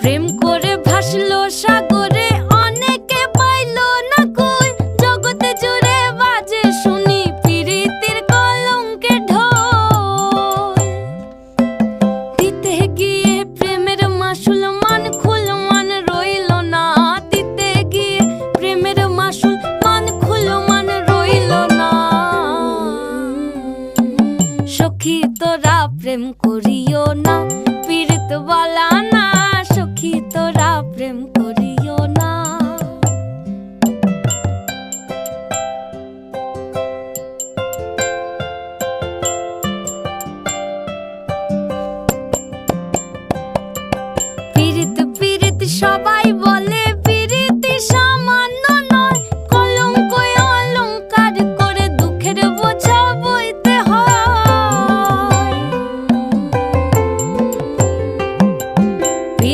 প্রেম করে ভাসলো সাগরে, অনেকে পাইল না জগতে জুড়ে বাজে শুনি প্রীতির কলঙ্কে ঢোল। গিয়ে প্রেমের মাসুল মান রইল না। দিতে গিয়ে প্রেমের মাসুল মান রইল না। সখী তোরা প্রেম করিও না your night.